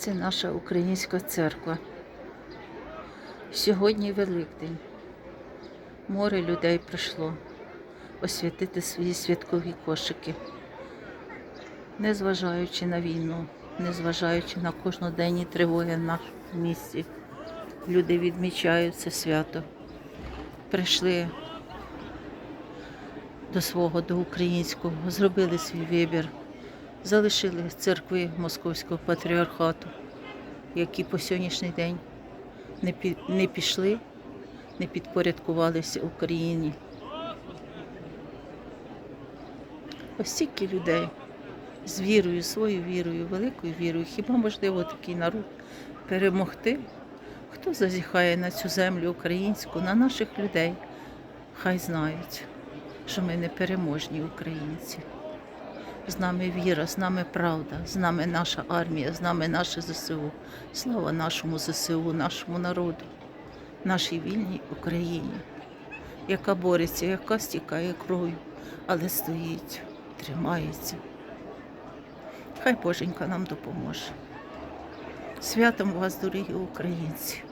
Це наша українська церква. Сьогодні Великдень. Море людей прийшло освятити свої святкові кошики. Незважаючи на війну, незважаючи на кожноденні тривоги в нашому місті, люди відмічають це свято. Прийшли до свого, до українського, зробили свій вибір, залишили церкви Московського патріархату, які по сьогоднішній день не, пі- не пішли, не підпорядкувалися Україні. Ось стільки людей з вірою, своєю вірою, великою вірою. Хіба можливо такий народ перемогти? Хто зазіхає на цю землю українську, на наших людей? Хай знають, що ми не переможні українці. З нами віра, з нами правда, з нами наша армія, з нами наше ЗСУ. Слава нашому ЗСУ, нашому народу, нашій вільній Україні, яка бореться, яка стікає кров'ю, але стоїть, тримається. Хай Боженька нам допоможе. Святом вас, дорогі українці!